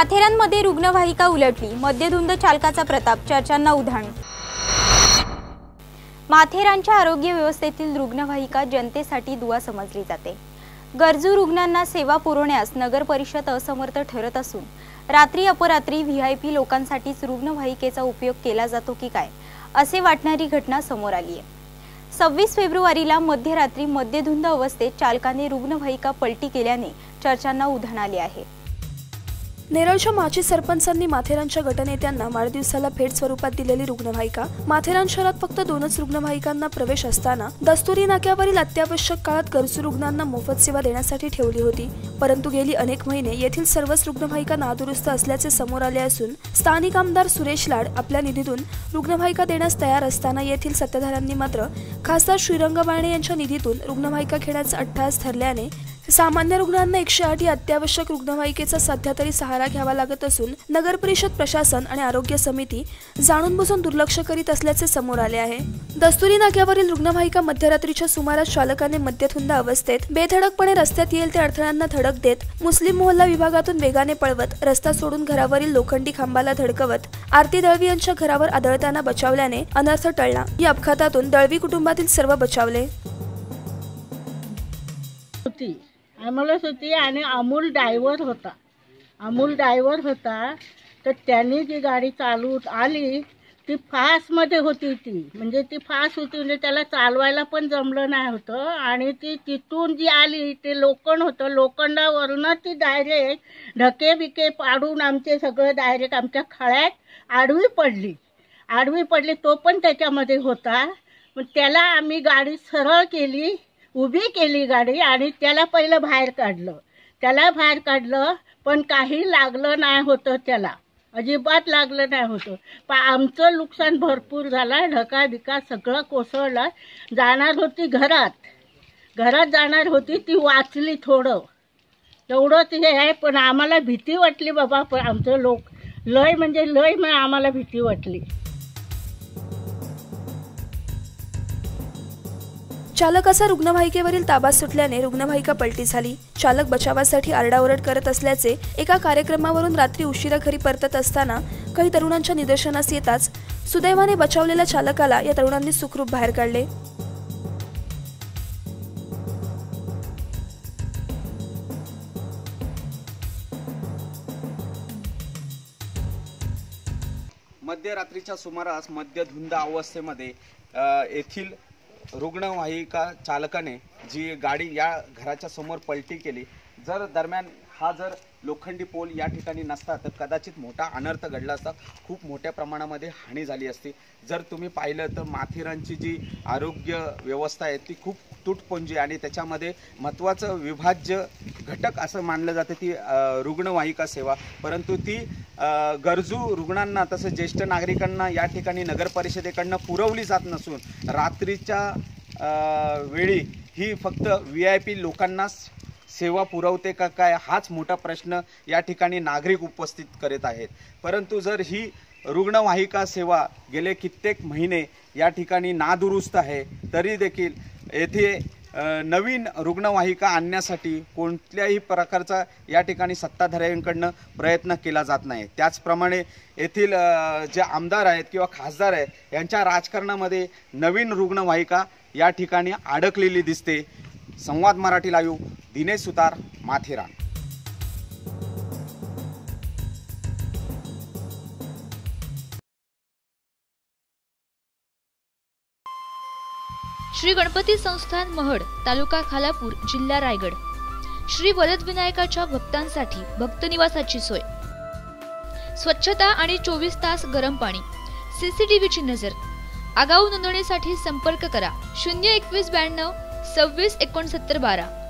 माथेरानमध्ये रुग्णवाहिका उलटली. मद्यधुंद चालकाचा प्रताप चर्चांना उधाण. माथेरानच्या आरोग्य व्यवस्थेतील रुग्णवाहिका जनतेसाठी दुवा समजली जाते. गरजू रुग्णांना सेवा पुरवण्यास नगर परिषद असमर्थ ठरत असून रात्री अपरात्री व्ही आय पी लोकांसाठीच रुग्णवाहिकेचा उपयोग केला जातो की काय असे वाटणारी घटना समोर आली आहे. सव्वीस फेब्रुवारीला मध्यरात्री मद्यधुंद अवस्थेत चालकाने रुग्णवाहिका पलटी केल्याने चर्चांना उधाण आले आहे. नेरळच्या माजी सरपंचांनी माथेरानच्या गटनेत्यांना वाढदिवसाला भेट स्वरूपात दिलेली रुग्णवाहिका. माथेरान शहरात फक्त दोनच रुग्णवाहिकांना प्रवेश असताना दस्तुरी नाक्यावरील अत्यावश्यक काळात गरजू रुग्णांना मोफत सेवा देण्यासाठी ठेवली होती. परंतु गेली अनेक महिने येथील सर्वच रुग्णवाहिका नादुरुस्त असल्याचे समोर आले असून स्थानिक आमदार सुरेश लाड आपल्या निधीतून रुग्णवाहिका देण्यास तयार असताना येथील सत्ताधाऱ्यांनी मात्र खासदार श्रीरंग बारणे यांच्या निधीतून रुग्णवाहिका घेण्याचा अट्टहास ठरल्याने सामान्य रुग्णांना एकशे आठ या अत्यावश्यक रुग्णवाहिकेचा सध्या तरी सहारा घ्यावा लागत असून नगर परिषद प्रशासन आणि आरोग्य समिती जाणून बुजून दुर्लक्ष करीत असल्याचे समोर आले आहे. दस्तुरी नाक्यावरील रुग्णवाहिका मध्यरात्रीच्या सुमारास चालकाने मद्यथुंद अवस्थेत बेधडकपणे रस्त्यात येईल त्या अडथळ्यांना धडक देत मुस्लिम मोहल्ला विभागातून वेगाने पळवत रस्ता सोडून घरावरील लोखंडी खांबाला धडकवत आरती दळवी यांच्या घरावर आदळताना बचावल्याने अनर्थ टळला. या अपघातातून दळवी कुटुंबातील सर्व बचावले. ॲम्ब्युलन्स होती आणि अमूल डायव्हर होता. अमूल डायव्हर होता तर त्यांनी जी गाडी चालू आली ती फास्टमध्ये होती ती. म्हणजे ती फास्ट होती म्हणजे त्याला चालवायला पण जमलं नाही होतं. आणि ती तिथून जी आली ते लोखंड होतं. लोखंडावरूनच ती डायरेक्ट ढके बिके पाडून आमचे सगळं डायरेक्ट आमच्या खळ्यात आडवी पडली. आडवी पडली तो पण त्याच्यामध्ये होता. मग त्याला आम्ही गाडी सरळ केली. उभी केली गाडी आणि त्याला पहिलं बाहेर काढलं. त्याला बाहेर काढलं पण काही लागलं नाही होतं त्याला. अजिबात लागलं नाही होतं. पण आमचं नुकसान भरपूर झालं ढका बिका सगळं कोसळलं. जाणार होती घरात. घरात जाणार होती ती वाचली थोडं. तेवढंच हे आहे पण आम्हाला भीती वाटली बाबा पण आमचं लोक लय म्हणजे लय म्हणजे आम्हाला भीती वाटली. चालकाचा रुग्णवाहिकेवरील ताबा सुटल्याने रुग्णवाहिका पलटी झाली. चालक बचावासाठी आरडाओरड करत असल्याचे एका कार्यक्रमावरून रात्री उशिरा घरी परतत असताना काही तरुणांच्या निदर्शनास येताच सुदैवाने बचावलेल्या चालकाला या तरुणांनी सुखरूप बाहेर काढले. मध्यरात्रीच्या सुमारास मध्यधुंद अवस्थेमध्ये येथील रुग्णवाहिका चालकाने जी गाडी या घराच्या समोर पलटी केली जर दरम्यान हा जर लोखंडी पोल या ठिकाणी नसता तर कदाचित मोठा अनर्थ घडला असता. खूप मोठ्या प्रमाणामध्ये हानी झाली असती. जर तुम्ही पाहिलं तर माथेरानची जी आरोग्य व्यवस्था आहे ती खूप तुटपुंजी आणि त्याच्यामध्ये महत्त्वाचं विभाज्य घटक असं मानलं जातं ती रुग्णवाहिका सेवा. परंतु ती गरजू रुग्णांना तसंच ज्येष्ठ नागरिकांना या ठिकाणी नगर परिषदेकडनं पुरवली जात नसून रात्रीच्या वेळी ही फक्त व्ही आय पी लोकांनाच सेवा पुरवते का काय हाच मोठा प्रश्न या ठिकाणी नागरिक उपस्थित करीत आहेत. परंतु जर ही रुग्णवाहिका सेवा गेले कित्येक महिने या ठिकाणी नादुरुस्त आहे तरी देखील येथे नवीन रुग्णवाहिका आणण्यासाठी कोणत्याही प्रकारचा या ठिकाणी सत्ताधाऱ्यांकडनं प्रयत्न केला जात नाही. त्याचप्रमाणे येथील जे आमदार आहेत किंवा खासदार आहेत यांच्या राजकारणामध्ये नवीन रुग्णवाहिका या ठिकाणी अडकलेली दिसते. संवाद मराठी लाईव्ह दिनेश सुतार माथेरान. श्री गणपती संस्थान महड तालुका खालापूर जिल्हा रायगड. श्री वरदविनायकाच्या भक्तांसाठी भक्तनिवासाची सोय. स्वच्छता आणि चोवीस तास गरम पाणी. सीसीटीव्हीची नजर. आगाऊ नोंदणीसाठी संपर्क करा. शून्य एकवीस ब्याण्णव सव्वीस एकोणसत्तर बारा.